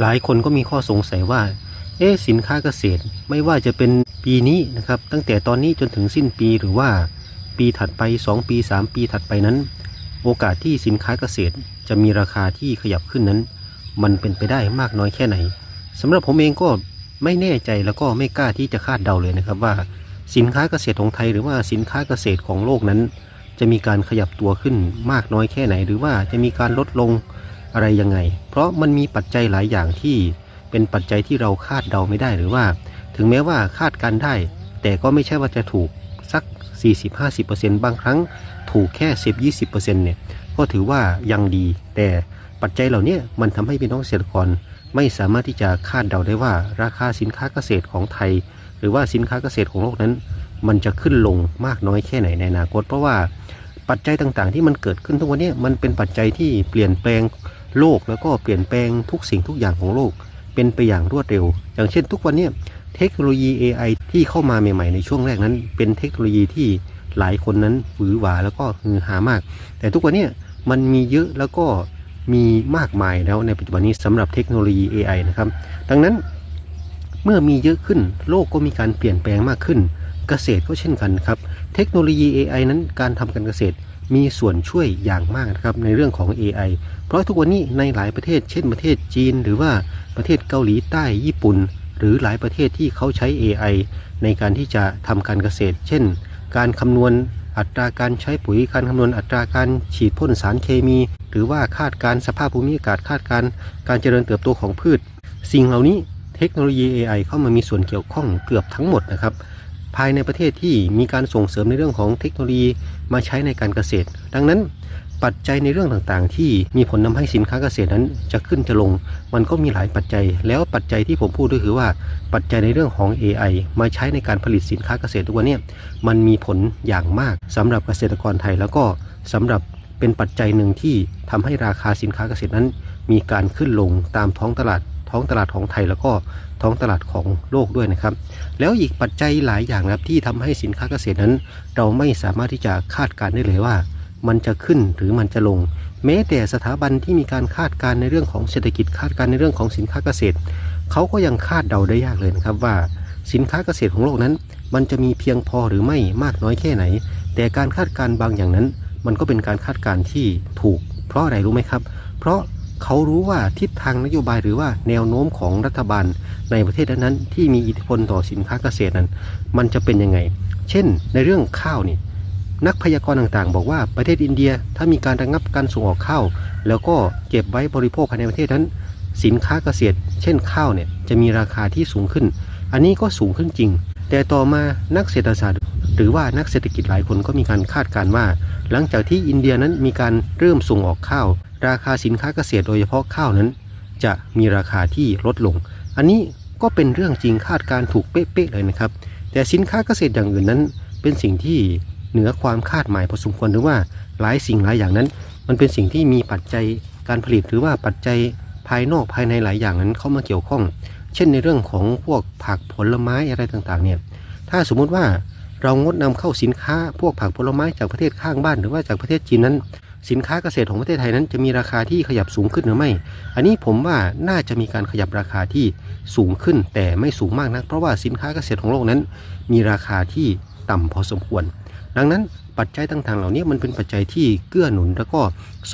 หลายคนก็มีข้อสงสัยว่า เอ๊สินค้าเกษตรไม่ว่าจะเป็นปีนี้นะครับ ตั้งแต่ตอนนี้จนถึงสิ้นปีหรือว่าปีถัดไป 2 ปี 3 ปีถัดไปนั้น โอกาสที่สินค้าเกษตรจะมีราคาที่ขยับขึ้นนั้น มันเป็นไปได้มากน้อยแค่ไหนสำหรับผมเองก็ไม่แน่ใจแล้วก็ไม่กล้าที่จะคาดเดาเลยนะครับว่า สินค้าเกษตรของไทย หรือว่าสินค้าเกษตรของโลกนั้น จะมีการขยับตัวขึ้นมากน้อยแค่ไหน หรือว่าจะมีการลดลง อะไรยังไง เพราะมันมีปัจจัยหลายอย่างที่เป็นปัจจัยที่เราคาดเดาไม่ได้หรือว่า ถึงแม้ว่าคาดการได้ แต่ก็ไม่ใช่ว่าจะถูกสัก 40-50%บางครั้งถูกแค่ 10-20%เนี่ยก็ถือว่ายังดี แต่ปัจจัยเหล่านี้มันทำให้พี่น้องเกษตรกรไม่สามารถที่จะคาดเดาได้ว่าราคาสินค้าเกษตรของไทย หรือว่าสินค้าเกษตรของโลกนั้น มันจะขึ้นลงมากน้อยแค่ไหนในอนาคต เพราะว่าปัจจัยต่างๆ ที่มันเกิดขึ้นทุกวันนี้มันเป็นปัจจัยที่เปลี่ยนแปลง โลกแล้วก็เปลี่ยนแปลงทุกสิ่งทุกอย่างของโลก เป็นไปอย่างรวดเร็ว อย่างเช่น ทุกวันนี้เทคโนโลยี AI ที่เข้ามาใหม่ๆในช่วงแรกนั้น เป็นเทคโนโลยีที่หลายคนนั้นหวือหวาแล้วก็ฮือฮามาก แต่ทุกวันนี้มันมีเยอะแล้วก็มีมากมายแล้วในปัจจุบันนี้สำหรับเทคโนโลยี AI นะครับ ดังนั้นเมื่อมีเยอะขึ้นโลกก็มีการเปลี่ยนแปลงมากขึ้น เกษตรก็เช่นกันครับ เทคโนโลยี AI นั้นการทำการเกษตร มีส่วนช่วยอย่างมากนะครับในเรื่องของ AI เพราะทุกวันนี้ในหลายประเทศ เช่นประเทศจีน หรือว่าประเทศเกาหลีใต้ญี่ปุ่น หรือหลายประเทศที่เขาใช้ AI ในการที่จะทำการเกษตร เช่น การคำนวณอัตราการใช้ปุ๋ยการคำนวณอัตราการฉีดพ่นสารเคมี หรือว่าคาดการสภาพภูมิอากาศคาดการการเจริญเติบโตของพืช สิ่งเหล่านี้เทคโนโลยี AI เข้ามามีส่วนเกี่ยวข้องเกือบทั้งหมดนะครับ ภายในประเทศที่มีการส่งเสริมในเรื่องของเทคโนโลยีมาใช้ในการเกษตร ดังนั้นปัจจัยในเรื่องต่างๆ ที่มีผลนำให้สินค้าเกษตรนั้นจะขึ้นจะลง มันก็มีหลายปัจจัย แล้วปัจจัยที่ผมพูดก็คือว่าปัจจัยในเรื่องของ AI มาใช้ในการผลิตสินค้าเกษตรทุกวันนี้มันมีผลอย่างมากสำหรับเกษตรกรไทยแล้วก็สำหรับเป็นปัจจัยหนึ่งที่ทำให้ราคาสินค้าเกษตรนั้น มีการขึ้นลงตามท้องตลาดท้องตลาดของไทยแล้วก็ ท้องตลาดของโลกด้วยนะครับ แล้วอีกปัจจัยหลายอย่างนะครับที่ทำให้สินค้าเกษตรนั้น เราไม่สามารถที่จะคาดการณ์ได้เลยว่า มันจะขึ้นหรือมันจะลง แม้แต่สถาบันที่มีการคาดการณ์ในเรื่องของเศรษฐกิจคาดการณ์ในเรื่องของสินค้าเกษตรเขาก็ยังคาดเดาได้ยากเลยนะครับว่า สินค้าเกษตรของโลกนั้น มันจะมีเพียงพอหรือไม่มากน้อยแค่ไหน แต่การคาดการณ์บางอย่างนั้น มันก็เป็นการคาดการณ์ที่ถูก เพราะอะไรรู้ไหมครับ เพราะ เขารู้ว่าทิศทางนโยบายหรือว่าแนวโน้มของรัฐบาลในประเทศนั้นๆที่มีอิทธิพลต่อสินค้าเกษตรนั้น มันจะเป็นยังไง เช่น ในเรื่องข้าวนี่นักพยากรณ์ต่างๆ บอกว่าประเทศอินเดียถ้ามีการระงับการส่งออกข้าวแล้วก็เก็บไว้บริโภคภายในประเทศนั้น สินค้าเกษตร เช่นข้าวเนี่ยจะมีราคาที่สูงขึ้น อันนี้ก็สูงขึ้นจริง แต่ต่อมานักเศรษฐศาสตร์ หรือว่านักเศรษฐกิจหลายคนก็มีการคาดการณ์ว่า หลังจากที่อินเดียนั้นมีการเริ่มส่งออกข้าว ราคาสินค้าเกษตรโดยเฉพาะข้าวนั้น จะมีราคาที่ลดลง อันนี้ก็เป็นเรื่องจริงคาดการณ์ถูกเป๊ะๆเลยนะครับ แต่สินค้าเกษตรอย่างอื่นนั้น เป็นสิ่งที่เหนือความคาดหมายพอสมควรหรือว่าหลายสิ่งหลายอย่างนั้น มันเป็นสิ่งที่มีปัจจัยการผลิตหรือว่าปัจจัยภายนอกภายในหลายอย่างนั้นเข้ามาเกี่ยวข้อง เช่นในเรื่องของพวกผักผลไม้อะไรต่างๆเนี่ยถ้าสมมุติว่าเรางดนำเข้าสินค้าพวกผักผลไม้จากประเทศข้างบ้านหรือว่าจากประเทศจีนนั้น สินค้าเกษตรของประเทศไทยนั้นจะมีราคาที่ขยับสูงขึ้นหรือไม่ อันนี้ผมว่าน่าจะมีการขยับราคาที่สูงขึ้น แต่ไม่สูงมากนัก เพราะว่าสินค้าเกษตรของโลกนั้น มีราคาที่ต่ำพอสมควร ดังนั้นปัจจัยต่างๆ เหล่านี้มันเป็นปัจจัยที่เกื้อหนุนแล้วก็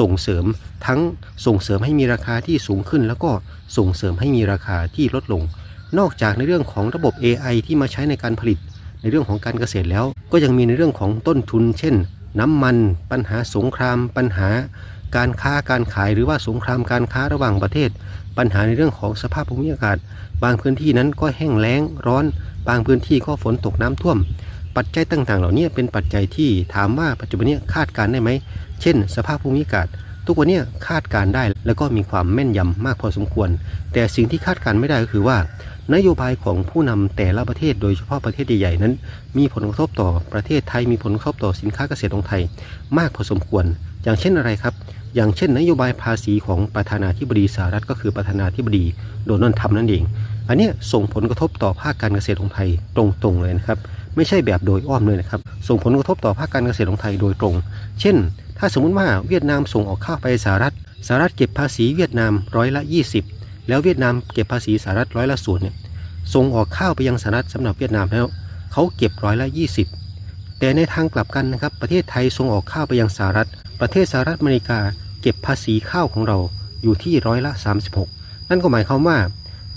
ส่งเสริมทั้งส่งเสริมให้มีราคาที่สูงขึ้น แล้วก็ส่งเสริมให้มีราคาที่ลดลง นอกจากในเรื่องของระบบ AI ที่มาใช้ในการผลิต ในเรื่องของการเกษตรแล้ว ก็ยังมีในเรื่องของต้นทุน เช่น น้ำมัน ปัญหาสงคราม ปัญหาการค้าการขายหรือว่าสงครามการค้าระหว่างประเทศ ปัญหาในเรื่องของสภาพภูมิอากาศ บางพื้นที่นั้นก็แห้งแล้งร้อน บางพื้นที่ก็ฝนตกน้ำท่วม ปัจจัยต่างๆ เหล่านี้เป็นปัจจัยที่ถามว่าปัจจุบันนี้คาดการได้ไหม เช่น สภาพภูมิอากาศ ทุกวันนี้คาดการได้ แล้วก็มีความแม่นยำมากพอสมควร แต่สิ่งที่คาดการไม่ได้ก็คือว่า นโยบายของผู้นำแต่ละประเทศโดยเฉพาะประเทศใหญ่ๆนั้น มีผลกระทบต่อประเทศไทยมีผลกระทบต่อสินค้าเกษตรของไทย มากพอสมควร อย่างเช่นอะไรครับ อย่างเช่น นโยบายภาษีของประธานาธิบดีสหรัฐก็คือประธานาธิบดีโดนัลด์ทรัมป์นั่นเอง อันนี้ส่งผลกระทบต่อภาคการเกษตรของไทยตรงๆเลยนะครับไม่ใช่แบบโดยอ้อมเลยนะครับ ส่งผลกระทบต่อภาคการเกษตรของไทยโดยตรง เช่น ถ้าสมมุติว่าเวียดนามส่งออกข้าวไปสหรัฐสหรัฐเก็บภาษีเวียดนามร้อยละ 20 แล้วเวียดนามเก็บภาษีสหรัฐร้อยละศูนย์เนี่ยส่งออกข้าวไปยังสหรัฐสำหรับเวียดนามแล้วเขาเก็บร้อยละ 20 แต่ในทางกลับกันนะครับประเทศไทยส่งออกข้าวไปยังสหรัฐ ประเทศสหรัฐอเมริกา เก็บภาษีข้าวของเราอยู่ที่ร้อยละ 36 นั่นก็หมายความว่า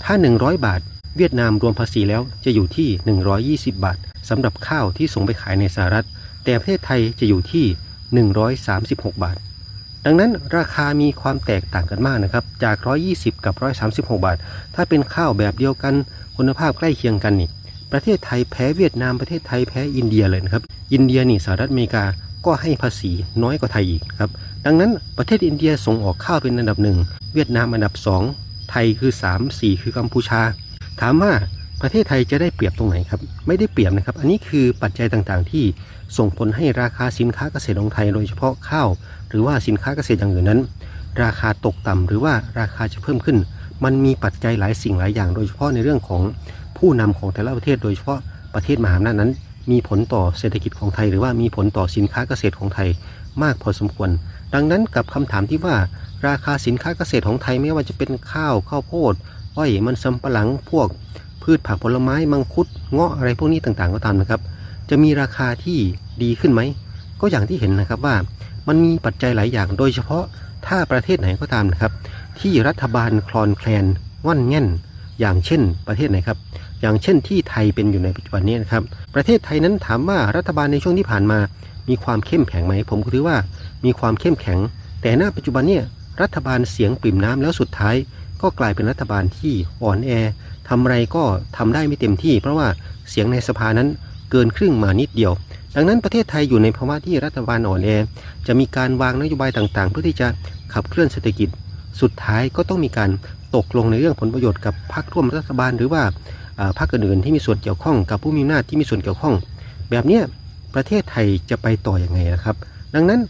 ถ้า 100 บาท เวียดนามรวมภาษีแล้วจะอยู่ที่ 120 บาทสำหรับข้าวที่ส่งไปขายในสหรัฐ แต่ประเทศไทยจะอยู่ที่ 136 บาท ดังนั้นราคามีความแตกต่างกันมากนะครับ จาก 120 กับ 136 บาท ถ้าเป็นข้าวแบบเดียวกัน คุณภาพใกล้เคียงกันนี่ ประเทศไทยแพ้เวียดนาม ประเทศไทยแพ้อินเดียเลยนะครับ อินเดียนี่สหรัฐอเมริกาก็ให้ภาษีน้อยกว่าไทยอีกครับ ดังนั้นประเทศอินเดียส่งออกข้าวเป็นอันดับหนึ่ง เวียดนามอันดับ 2 ไทยคือ 3 4 คือกัมพูชา ถามว่าประเทศไทยจะได้เปรียบตรงไหนครับ ไม่ได้เปรียบนะครับ อันนี้คือปัจจัยต่างๆ ที่ส่งผลให้ราคาสินค้าเกษตรของไทย โดยเฉพาะข้าว รือว่าสินค้าเกษตรอย่างอื่นนั้น ราคาตกต่ำหรือว่าราคาจะเพิ่มขึ้น มันมีปัจจัยหลายสิ่งหลายอย่าง โดยเฉพาะในเรื่องของผู้นำของแต่ละประเทศ โดยเฉพาะประเทศมหาอำนาจนั้น มีผลต่อเศรษฐกิจของไทย หรือว่ามีผลต่อสินค้าเกษตรของไทยมากพอสมควร ดังนั้นกับคำถามที่ว่าราคาสินค้าเกษตรของไทยไม่ว่าจะเป็นข้าวข้าวโพดอ้อยมันสำปะหลังพวก พืชผักผลไม้มังคุดเงาะอะไรพวกนี้ต่างๆก็ตามนะครับ จะมีราคาที่ดีขึ้นไหมก็อย่างที่เห็นนะครับว่า มันมีปัจจัยหลายอย่าง โดยเฉพาะถ้าประเทศไหนก็ตามนะครับ ที่รัฐบาลคลอนแคลนว่อนแง่น อย่างเช่น ประเทศไหนครับ อย่างเช่นที่ไทยเป็นอยู่ในปัจจุบันนี้นะครับ ประเทศไทยนั้นถามว่ารัฐบาลในช่วงที่ผ่านมา มีความเข้มแข็งไหม ผมก็ถือว่ามีความเข้มแข็ง แต่ณปัจจุบันเนี่ยรัฐบาลเสียงปริ่มน้ำแล้วสุดท้าย ก็กลายเป็นรัฐบาลที่อ่อนแอทำอะไรก็ทำได้ไม่เต็มที่ เพราะว่าเสียงในสภานั้นเกินครึ่งมานิดเดียว ดังนั้นประเทศไทยอยู่ในภาวะที่รัฐบาลอ่อนแอ จะมีการวางนโยบายต่างๆ เพื่อที่จะขับเคลื่อนเศรษฐกิจ สุดท้ายก็ต้องมีการตกลงในเรื่องผลประโยชน์กับพรรคร่วมรัฐบาล หรือว่าพรรคอื่นๆที่มีส่วนเกี่ยวข้องกับผู้มีอำนาจที่มีส่วนเกี่ยวข้อง แบบนี้ประเทศไทยจะไปต่ออยังไงนะครับ ดังนั้น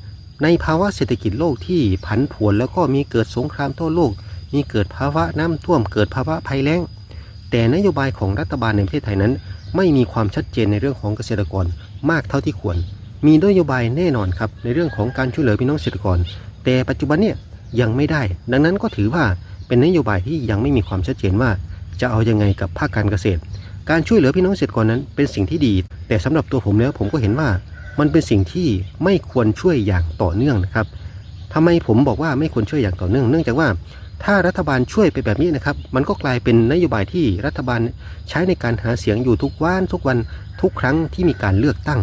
ในภาวะเศรษฐกิจโลกที่ผันผวนแล้วก็มีเกิดสงครามทั่วโลก มีเกิดภาวะน้ำท่วม เกิดภาวะภัยแล้ง แต่นโยบายของรัฐบาลในประเทศไทยนั้น ไม่มีความชัดเจนในเรื่องของเกษตรกร มากเท่าที่ควร มีนโยบายแน่นอนครับในเรื่องของการช่วยเหลือพี่น้องเกษตรกร แต่ปัจจุบันเนี่ยยังไม่ได้ ดังนั้นก็ถือว่าเป็นนโยบายที่ยังไม่มีความชัดเจนว่า จะเอายังไงกับภาคการเกษตร การช่วยเหลือพี่น้องเกษตรกรนั้นเป็นสิ่งที่ดี แต่สำหรับตัวผมแล้วผมก็เห็นว่า มันเป็นสิ่งที่ไม่ควรช่วยอย่างต่อเนื่องนะครับทำไมผมบอกว่าไม่ควรช่วยอย่างต่อเนื่อง เนื่องจากว่า ถ้ารัฐบาลช่วยไปแบบนี้นะครับ มันก็กลายเป็นนโยบายที่รัฐบาลใช้ในการหาเสียงอยู่ทุกวันทุกวันทุกครั้งที่มีการเลือกตั้ง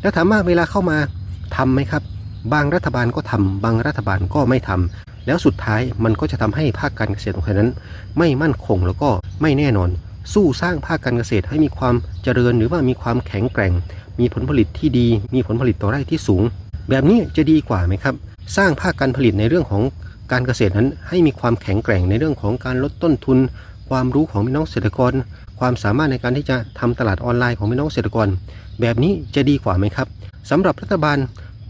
แล้วถามว่าเวลาเข้ามาทำไหมครับ บางรัฐบาลก็ทำบางรัฐบาลก็ไม่ทำแล้วสุดท้ายมันก็จะทำให้ภาคการเกษตรของไทยนั้น ไม่มั่นคงแล้วก็ไม่แน่นอน สู้สร้างภาคการเกษตรให้มีความเจริญหรือว่ามีความแข็งแกร่ง มีผลผลิตที่ดี มีผลผลิตต่อไร่ที่สูง แบบนี้จะดีกว่าไหมครับ สร้างภาคการผลิตในเรื่องของ การเกษตรนั้นให้มีความแข็งแกร่งในเรื่องของการลดต้นทุน ความรู้ของพี่น้องเกษตรกร ความสามารถในการที่จะทำตลาดออนไลน์ของพี่น้องเกษตรกร แบบนี้จะดีกว่าไหมครับสำหรับรัฐบาล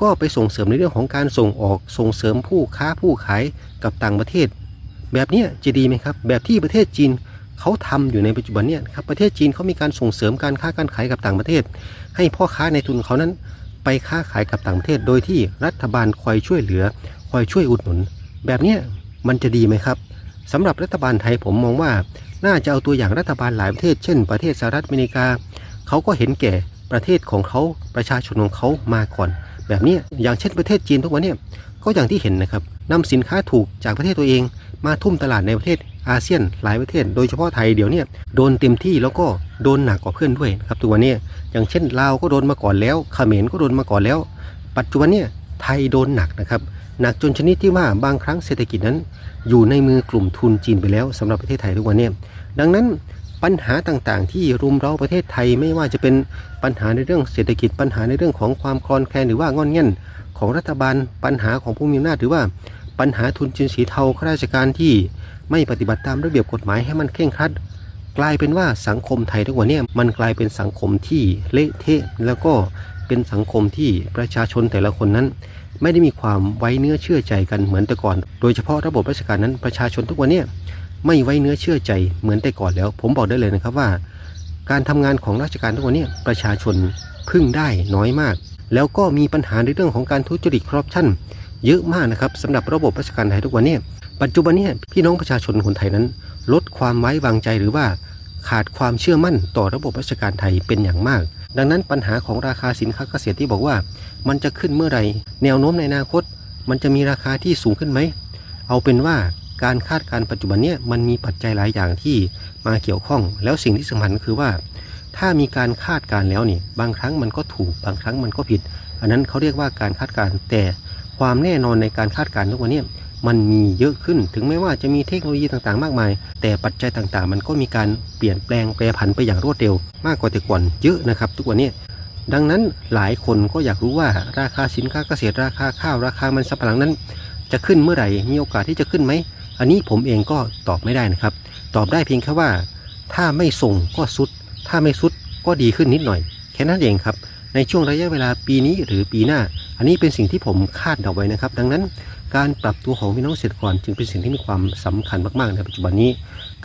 ก็ไปส่งเสริมในเรื่องของการส่งออกส่งเสริมผู้ค้าผู้ขายกับต่างประเทศ แบบนี้จะดีไหมครับ แบบที่ประเทศจีนเขาทำอยู่ในปัจจุบันเนี่ยครับประเทศจีนเขามีการส่งเสริมการค้าการขายกับต่างประเทศ ให้พ่อค้าในทุนเขานั้น ไปค้าขายกับต่างประเทศ โดยที่รัฐบาลคอยช่วยเหลือคอยช่วยอุดหนุน แบบนี้มันจะดีไหมครับสำหรับรัฐบาลไทยผมมองว่า น่าจะเอาตัวอย่างรัฐบาลหลายประเทศ เช่น ประเทศสหรัฐอเมริกา เขาก็เห็นแก่ประเทศของเขาประชาชนของเขามาก่อน แบบนี้อย่างเช่นประเทศจีนทุกวันเนี่ยก็อย่างที่เห็นนะครับนำสินค้าถูกจากประเทศตัวเอง มาทุ่มตลาดในประเทศอาเซียนหลายประเทศ โดยเฉพาะไทยเดี๋ยวนี้โดนเต็มที่แล้วก็โดนหนักกว่าเพื่อนด้วยครับตัวเนี้อย่างเช่นลาวก็โดนมาก่อนแล้วเขมรก็โดนมาก่อนแล้ว ปัจจุบันเนี่ยไทยโดนหนักนะครับ หนักจนชนิดที่ว่าบางครั้งเศรษฐกิจนั้น อยู่ในมือกลุ่มทุนจีนไปแล้วสำหรับประเทศไทยทุกวันเนี่ยดังนั้นปัญหาต่างๆ ที่รุมเร้าประเทศไทยไม่ว่าจะเป็นปัญหาในเรื่องเศรษฐกิจปัญหาในเรื่องของความคลอนแคลนหรือว่างอนเง่นของรัฐบาล ปัญหาของผู้มีอำนาจหรือว่าปัญหาทุนจีนสีเทาข้าราชการที่ไม่ปฏิบัติตามระเบียบกฎหมายให้มันเคร่งครัด กลายเป็นว่าสังคมไทยทุกวันเนี้มันกลายเป็นสังคมที่เละเทะแล้วก็เป็นสังคมที่ประชาชนแต่ละคนนั้น ไม่ได้มีความไว้เนื้อเชื่อใจกันเหมือนแต่ก่อน โดยเฉพาะระบบราชการนั้นประชาชนทุกวันนี้ไม่ไว้เนื้อเชื่อใจเหมือนแต่ก่อนแล้ว ผมบอกได้เลยนะครับว่า การทำงานของราชการทุกวันนี้ประชาชนพึ่งได้น้อยมาก แล้วก็มีปัญหาในเรื่องของการทุจริตคอร์รัปชันเยอะมากนะครับสำหรับระบบราชการไทยทุกวันนี้ปัจจุบันนี้พี่น้องประชาชนคนไทยนั้น ลดความไว้วางใจหรือว่าขาดความเชื่อมั่นต่อระบบราชการไทยเป็นอย่างมาก ดังนั้นปัญหาของราคาสินค้าเกษตรที่บอกว่า มันจะขึ้นเมื่อไหร่ แนวโน้มในอนาคต มันจะมีราคาที่สูงขึ้นไหม เอาเป็นว่าการคาดการณ์ปัจจุบันเนี้มันมีปัจจัยหลายอย่างที่มาเกี่ยวข้อง แล้วสิ่งที่สำคัญก็คือว่า ถ้ามีการคาดการณ์แล้วนี่บางครั้งมันก็ถูกบางครั้งมันก็ผิด อันนั้นเขาเรียกว่าการคาดการณ์แต่ความแน่นอนในการคาดการณ์ทุกวันนี้ มันมีเยอะขึ้น ถึงแม้ว่าจะมีเทคโนโลยีต่างๆ มากมาย แต่ปัจจัยต่างๆ มันก็มีการเปลี่ยนแปลงแปรผันไปอย่างรวดเร็ว มากกว่าแต่ก่อนเยอะนะครับ ทุกวันนี้ดังนั้นหลายคนก็อยากรู้ว่าราคาสินค้าเกษตรราคาข้าวราคามันสำปะหลังนั้น จะขึ้นเมื่อไหร่มีโอกาสที่จะขึ้นไหมอันนี้ผมเองก็ตอบไม่ได้นะครับ ตอบได้เพียงแค่ว่า ถ้าไม่ส่งก็สุด ถ้าไม่สุดก็ดีขึ้นนิดหน่อย แค่นั้นเองครับ ในช่วงระยะเวลาปีนี้หรือปีหน้า อันนี้เป็นสิ่งที่ผมคาดเดาไว้นะครับ ดังนั้น การปรับตัวของพี่น้องเกษตรกรจึงเป็นสิ่งที่มีความสำคัญมาก ๆ ในปัจจุบันนี้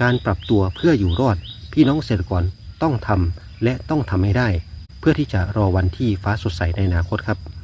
การปรับตัวเพื่ออยู่รอด พี่น้องเกษตรกรต้องทำและต้องทำให้ได้ เพื่อที่จะรอวันที่ฟ้าสดใสในอนาคตครับ